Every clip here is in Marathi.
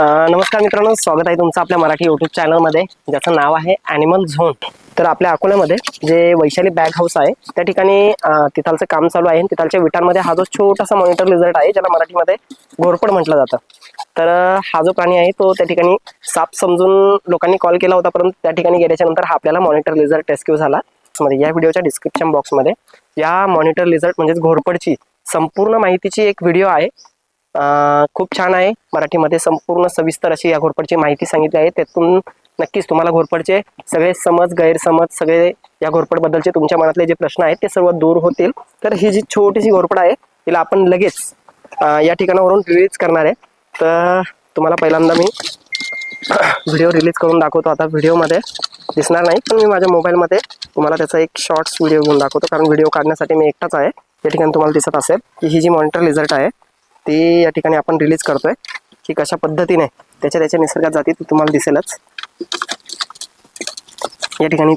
नमस्कार मित्रांनो स्वागत आहे तुमचं आपल्या मराठी युट्यूब चॅनलमध्ये ज्याचं नाव आहे ॲनिमल झोन तर आपल्या अकोल्यामध्ये जे वैशाली बॅग हाऊस आहे त्या ठिकाणी तिथालचं काम चालू आहे. तिथालच्या विटांमध्ये हा जो छोटासा मॉनिटर लिझर्ट आहे ज्याला मराठीमध्ये घोरपड म्हटलं जातं. तर हा जो प्राणी आहे तो त्या ठिकाणी साप समजून लोकांनी कॉल केला होता परंतु त्या ठिकाणी गेल्याच्यानंतर हा आपल्याला मॉनिटर लिझर्ट रेस्क्यू झाला. मध्ये या व्हिडिओच्या डिस्क्रिप्शन बॉक्समध्ये या मॉनिटर लिझर्ट म्हणजेच घोरपडची संपूर्ण माहितीची एक व्हिडिओ आहे. खूप छान आहे. मराठीमध्ये संपूर्ण सविस्तर अशी या घोरपडची माहिती सांगितली आहे. त्यातून नक्कीच तुम्हाला घोरपडचे सगळे समज गैरसमज सगळे या घोरपडबद्दलचे तुमच्या मनातले जे प्रश्न आहेत ते सर्व दूर होतील. तर ही जी छोटीशी घोरपड आहे तिला आपण लगेच या ठिकाणावरून रिलीज करणार आहे. तर तुम्हाला पहिल्यांदा मी व्हिडिओ रिलीज करून दाखवतो आता. व्हिडिओमध्ये दिसणार नाही पण मी माझ्या मोबाईलमध्ये तुम्हाला त्याचा एक शॉर्ट्स व्हिडिओ घेऊन दाखवतो. कारण व्हिडिओ काढण्यासाठी मी एकटाच आहे. या ठिकाणी तुम्हाला दिसत असेल की ही जी मॉनिटर रिझल्ट आहे ती या ठिकाणी आपण रिलीज करतोय. की कशा पद्धतीने त्याच्या त्याच्या निसर्गात जाते ते तुम्हाला दिसेलच. या ठिकाणी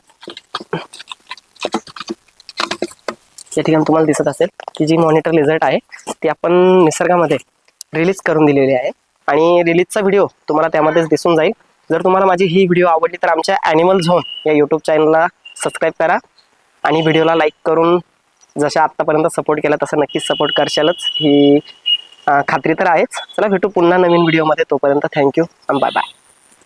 या ठिकाणी तुम्हाला दिसत असेल की जी मॉनिटर लिझर्ट आहे ती आपण निसर्गामध्ये रिलीज करून दिलेली आहे. आणि रिलीजचा व्हिडिओ तुम्हाला त्यामध्येच दिसून जाईल. जर तुम्हाला माझी ही व्हिडिओ आवडली तर आमच्या ॲनिमल झोन या यूट्यूब चॅनलला सबस्क्राईब करा. आणि व्हिडिओला लाईक करून जशा आत्तापर्यंत सपोर्ट केला तसं नक्कीच सपोर्ट करशालच. ही खात्री तर आहेच. चला भेटू पुन्हा नवीन व्हिडिओमध्ये तोपर्यंत थँक्यू बाय बाय